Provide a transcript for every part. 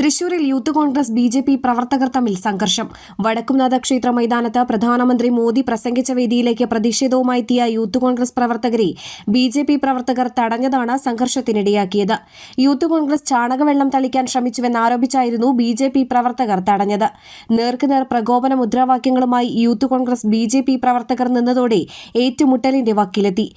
തൃശൂരിൽ youth Congress B J P പ്രവർത്തകർ തമ്മിൽ സംഘർഷം. വടക്കുംനാഥ ക്ഷേത്ര മൈതാനത്ത് പ്രധാനമന്ത്രി മോദി പ്രസംഗിച്ച വേദിയിലേക്ക് പ്രതിഷേധവുമായി എത്തിയ യൂത്ത് കോൺഗ്രസ് പ്രവർത്തകരെ ബി ജെ പി പ്രവർത്തകർ തടഞ്ഞതാണ് സംഘർഷത്തിനിടയാക്കിയത്. യൂത്ത് കോൺഗ്രസ് ചാണകവെള്ളം തളിക്കാൻ ശ്രമിച്ചുവെന്നാരോപിച്ചായിരുന്നു ബി ജെ പി പ്രവർത്തകർ തടഞ്ഞത്. നേർക്കുനേർ പ്രകോപന മുദ്രാവാക്യങ്ങളുമായി youth Congress B J P പ്രവർത്തകർ നിന്നതോടെ ഏറ്റുമുട്ടലിന്റെ വക്കിലെത്തി.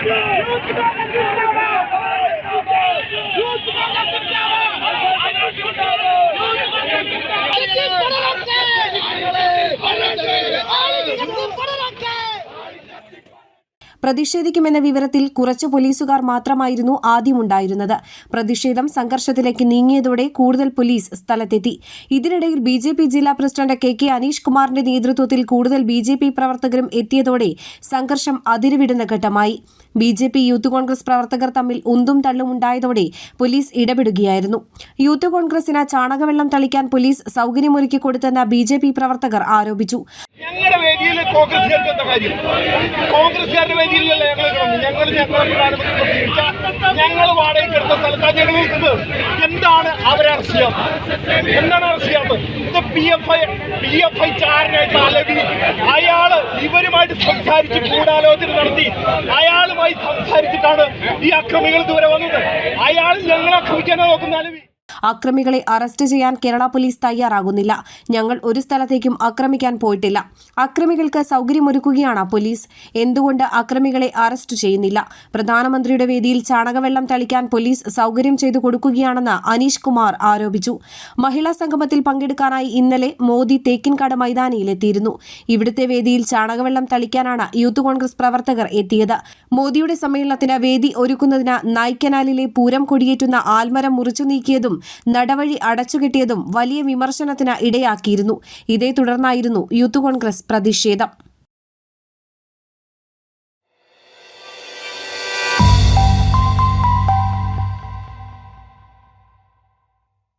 Let's go! Let's go! പ്രതിഷേധിക്കുമെന്ന വിവരത്തിൽ കുറച്ച് പോലീസുകാർ മാത്രമായിരുന്നു ആദ്യമുണ്ടായിരുന്നത്. പ്രതിഷേധം സംഘർഷത്തിലേക്ക് നീങ്ങിയതോടെ കൂടുതൽ പോലീസ് സ്ഥലത്തെത്തി. ഇതിനിടയിൽ ബി ജെ പി ജില്ലാ പ്രസിഡന്റ് കെ കെ അനീഷ് കുമാറിന്റെ നേതൃത്വത്തിൽ കൂടുതൽ ബി ജെ പി പ്രവർത്തകരും എത്തിയതോടെ സംഘർഷം അതിരുവിടുന്ന ഘട്ടമായി. B J P youth Congress പ്രവർത്തകർ തമ്മിൽ ഉന്തും തള്ളും ഉണ്ടായതോടെ പോലീസ് ഇടപെടുകയായിരുന്നു. യൂത്ത് കോൺഗ്രസിന് ചാണകവെള്ളം തളിക്കാൻ പോലീസ് സൗകര്യമൊരുക്കി കൊടുത്തെന്ന ബി ജെ പി പ്രവർത്തകർ ആരോപിച്ചു. ഞങ്ങളുടെ കാര്യം? വേദിയിലല്ല ഞങ്ങൾ ഞങ്ങൾ ഞങ്ങളുടെ പ്രധാനമന്ത്രി പ്രസംഗിച്ച ഞങ്ങൾ വാടകയ്ക്കെടുത്ത സ്ഥലത്താണ് ഞങ്ങൾ നിൽക്കുന്നത്. എന്താണ് അവരെ അറസ്റ്റ് ചെയ്യാത്തത് എന്താണ് അറസ്റ്റ് ചെയ്യാത്തത്? ഇത് P F I P F I ചാരനായിട്ട് Alavi അയാൾ ഇവരുമായിട്ട് സംസാരിച്ച് ഗൂഢാലോചന നടത്തി. അയാളുമായി സംസാരിച്ചിട്ടാണ് ഈ അക്രമികൾ ഇതുവരെ വന്നത്. അയാൾ ഞങ്ങളെ ആക്രമിക്കാനാണ് നോക്കുന്ന അലവി. അക്രമികളെ അറസ്റ്റ് ചെയ്യാൻ കേരള പോലീസ് തയ്യാറാകുന്നില്ല. ഞങ്ങൾ ഒരു സ്ഥലത്തേക്കും ആക്രമിക്കാൻ പോയിട്ടില്ല. അക്രമികൾക്ക് സൗകര്യമൊരുക്കുകയാണ് പോലീസ്. എന്തുകൊണ്ട് അക്രമികളെ അറസ്റ്റ് ചെയ്യുന്നില്ല? പ്രധാനമന്ത്രിയുടെ വേദിയിൽ ചാണകവെള്ളം തളിക്കാൻ പോലീസ് സൗകര്യം ചെയ്തു കൊടുക്കുകയാണെന്ന് അനീഷ് കുമാർ ആരോപിച്ചു. മഹിളാ സംഗമത്തിൽ പങ്കെടുക്കാനായി ഇന്നലെ മോദി തേക്കിൻകാട് മൈതാനിയിലെത്തിയിരുന്നു. ഇവിടുത്തെ വേദിയിൽ ചാണകവെള്ളം തളിക്കാനാണ് യൂത്ത് കോൺഗ്രസ് പ്രവർത്തകർ എത്തിയത്. മോദിയുടെ സമ്മേളനത്തിന് വേദി ഒരുക്കുന്നതിന് നായ്ക്കനാലിലെ പൂരം കൊടിയേറ്റുന്ന ആൽമരം മുറിച്ചു നീക്കിയതും നടവഴി അടച്ചുകെട്ടിയതും വലിയ വിമർശനത്തിന് ഇടയാക്കിയിരുന്നു. ഇതേ തുടർന്നായിരുന്നു യൂത്ത് കോൺഗ്രസ് പ്രതിഷേധം.